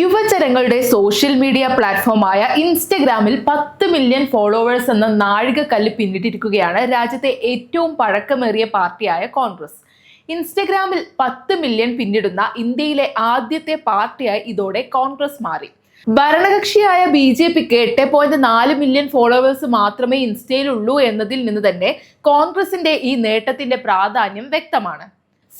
യുവജനങ്ങളുടെ social media പ്ലാറ്റ്ഫോമായ ഇൻസ്റ്റഗ്രാമിൽ പത്ത് മില്യൺ ഫോളോവേഴ്സ് എന്ന നാഴികക്കല്ല് പിന്നിട്ടിരിക്കുകയാണ് രാജ്യത്തെ ഏറ്റവും പഴക്കമേറിയ പാർട്ടിയായ കോൺഗ്രസ് ഇൻസ്റ്റഗ്രാമിൽ പത്ത് മില്യൺ പിന്നിടുന്ന ഇന്ത്യയിലെ ആദ്യത്തെ പാർട്ടിയായി ഇതോടെ കോൺഗ്രസ് മാറി. ഭരണകക്ഷിയായ ബി ജെ പിക്ക് എട്ട് പോയിന്റ് നാല് മില്യൺ ഫോളോവേഴ്സ് മാത്രമേ ഇൻസ്റ്റയിലുള്ളൂ എന്നതിൽ നിന്ന് തന്നെ കോൺഗ്രസിന്റെ ഈ നേട്ടത്തിന്റെ പ്രാധാന്യം വ്യക്തമാണ്.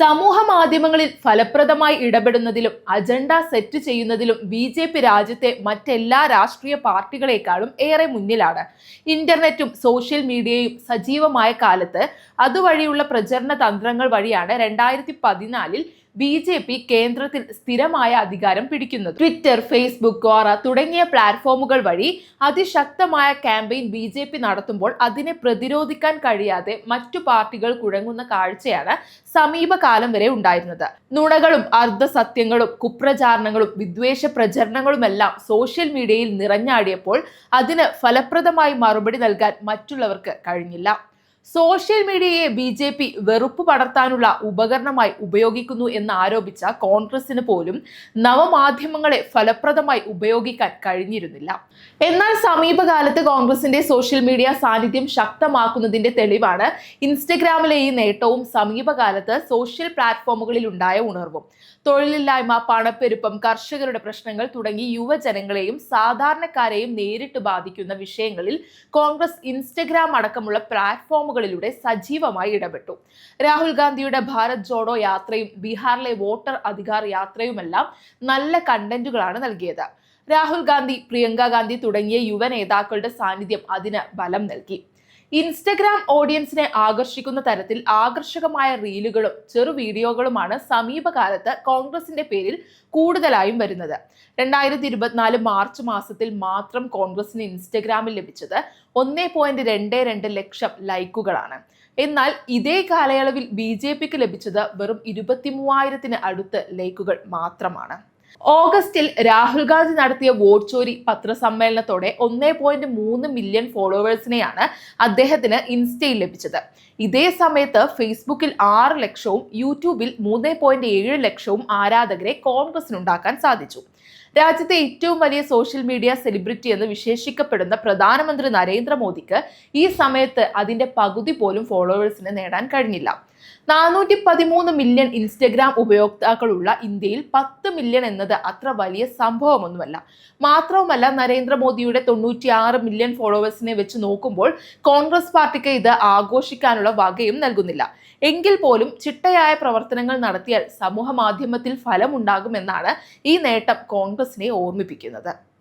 സമൂഹ മാധ്യമങ്ങളിൽ ഫലപ്രദമായി ഇടപെടുന്നതിലും അജണ്ട സെറ്റ് ചെയ്യുന്നതിലും ബി ജെ പി രാജ്യത്തെ മറ്റെല്ലാ രാഷ്ട്രീയ പാർട്ടികളെക്കാളും ഏറെ മുന്നിലാണ്. ഇന്റർനെറ്റും സോഷ്യൽ മീഡിയയും സജീവമായ കാലത്ത് അതുവഴിയുള്ള പ്രചരണ തന്ത്രങ്ങൾ വഴിയാണ് രണ്ടായിരത്തി പതിനാലിൽ ബി ജെ പി കേന്ദ്രത്തിൽ സ്ഥിരമായ അധികാരം പിടിക്കുന്നത്. ട്വിറ്റർ ഫേസ്ബുക്ക് ക്വാറ തുടങ്ങിയ പ്ലാറ്റ്ഫോമുകൾ വഴി അതിശക്തമായ ക്യാമ്പയിൻ ബി ജെ പി നടത്തുമ്പോൾ അതിനെ പ്രതിരോധിക്കാൻ കഴിയാതെ മറ്റു പാർട്ടികൾ കുഴങ്ങുന്ന കാഴ്ചയാണ് സമീപകാലം വരെ ഉണ്ടായിരുന്നത്. നുണകളും അർദ്ധസത്യങ്ങളും കുപ്രചാരണങ്ങളും വിദ്വേഷ പ്രചരണങ്ങളുമെല്ലാം സോഷ്യൽ മീഡിയയിൽ നിറഞ്ഞാടിയപ്പോൾ അതിന് ഫലപ്രദമായി മറുപടി നൽകാൻ മറ്റുള്ളവർക്ക് കഴിഞ്ഞില്ല. സോഷ്യൽ മീഡിയയെ ബി ജെ പി വെറുപ്പ് പടർത്താനുള്ള ഉപകരണമായി ഉപയോഗിക്കുന്നു എന്ന് ആരോപിച്ച കോൺഗ്രസിന് പോലും നവമാധ്യമങ്ങളെ ഫലപ്രദമായി ഉപയോഗിക്കാൻ കഴിഞ്ഞിരുന്നില്ല. എന്നാൽ സമീപകാലത്ത് കോൺഗ്രസിന്റെ സോഷ്യൽ മീഡിയ സാന്നിധ്യം ശക്തമാക്കുന്നതിന്റെ തെളിവാണ് ഇൻസ്റ്റഗ്രാമിലെ ഈ നേട്ടവും സമീപകാലത്ത് സോഷ്യൽ പ്ലാറ്റ്ഫോമുകളിൽ ഉണ്ടായ ഉണർവും. തൊഴിലില്ലായ്മ പണപ്പെരുപ്പം കർഷകരുടെ പ്രശ്നങ്ങൾ തുടങ്ങി യുവജനങ്ങളെയും സാധാരണക്കാരെയും നേരിട്ട് ബാധിക്കുന്ന വിഷയങ്ങളിൽ കോൺഗ്രസ് ഇൻസ്റ്റഗ്രാം അടക്കമുള്ള പ്ലാറ്റ്ഫോമുകളിലൂടെ സജീവമായി ഇടപെട്ടു. രാഹുൽ ഗാന്ധിയുടെ ഭാരത് ജോഡോ യാത്രയും ബീഹാറിലെ വോട്ടർ അധികാർ യാത്രയുമെല്ലാം നല്ല കണ്ടന്റുകളാണ് നൽകിയത്. രാഹുൽ ഗാന്ധി പ്രിയങ്ക ഗാന്ധി തുടങ്ങിയ യുവ നേതാക്കളുടെ സാന്നിധ്യം അതിന് ബലം നൽകി. ഇൻസ്റ്റഗ്രാം ഓഡിയൻസിനെ ആകർഷിക്കുന്ന തരത്തിൽ ആകർഷകമായ റീലുകളും ചെറു വീഡിയോകളുമാണ് സമീപകാലത്ത് കോൺഗ്രസിന്റെ പേരിൽ കൂടുതലായും വരുന്നത്. രണ്ടായിരത്തി ഇരുപത്തിനാല് മാർച്ച് മാസത്തിൽ മാത്രം കോൺഗ്രസിന് ഇൻസ്റ്റഗ്രാമിൽ ലഭിച്ചത് ഒന്നേ പോയിന്റ് രണ്ട് രണ്ട് ലക്ഷം ലൈക്കുകളാണ്. എന്നാൽ ഇതേ കാലയളവിൽ ബി ജെ പിക്ക് ലഭിച്ചത് വെറും ഇരുപത്തി മൂവായിരത്തിന് അടുത്ത് ലൈക്കുകൾ മാത്രമാണ്. ഓഗസ്റ്റിൽ രാഹുൽ ഗാന്ധി നടത്തിയ വോട്ട് ചോരി പത്രസമ്മേളനത്തോടെ ഒന്നേ പോയിന്റ് മൂന്ന് മില്യൺ ഫോളോവേഴ്സിനെയാണ് അദ്ദേഹത്തിന് ഇൻസ്റ്റയിൽ ലഭിച്ചത്. ഇതേ സമയത്ത് ഫേസ്ബുക്കിൽ ആറ് ലക്ഷവും യൂട്യൂബിൽ മൂന്ന് പോയിന്റ് ഏഴ് ലക്ഷവും ആരാധകരെ കോൺഗ്രസിനുണ്ടാക്കാൻ സാധിച്ചു. രാജ്യത്തെ ഏറ്റവും വലിയ സോഷ്യൽ മീഡിയ സെലിബ്രിറ്റി എന്ന് വിശേഷിക്കപ്പെടുന്ന പ്രധാനമന്ത്രി നരേന്ദ്രമോദിക്ക് ഈ സമയത്ത് അതിന്റെ പകുതി പോലും ഫോളോവേഴ്സിന് നേടാൻ കഴിഞ്ഞില്ല. നാനൂറ്റി പതിമൂന്ന് മില്യൺ ഇൻസ്റ്റഗ്രാം ഉപയോക്താക്കളുള്ള ഇന്ത്യയിൽ പത്ത് മില്യൺ എന്നത് അത്ര വലിയ സംഭവമൊന്നുമല്ല. മാത്രവുമല്ല നരേന്ദ്രമോദിയുടെ തൊണ്ണൂറ്റിയാറ് മില്യൺ ഫോളോവേഴ്സിനെ വെച്ച് നോക്കുമ്പോൾ കോൺഗ്രസ് പാർട്ടിക്ക് ഇത് ആഘോഷിക്കാനുള്ള വകയും നൽകുന്നില്ല. എങ്കിൽ പോലും ചിട്ടയായ പ്രവർത്തനങ്ങൾ നടത്തിയാൽ സമൂഹ മാധ്യമത്തിൽ ഫലമുണ്ടാകുമെന്നാണ് ഈ നേട്ടം കോൺഗ്രസിനെ ഓർമ്മിപ്പിക്കുന്നത്.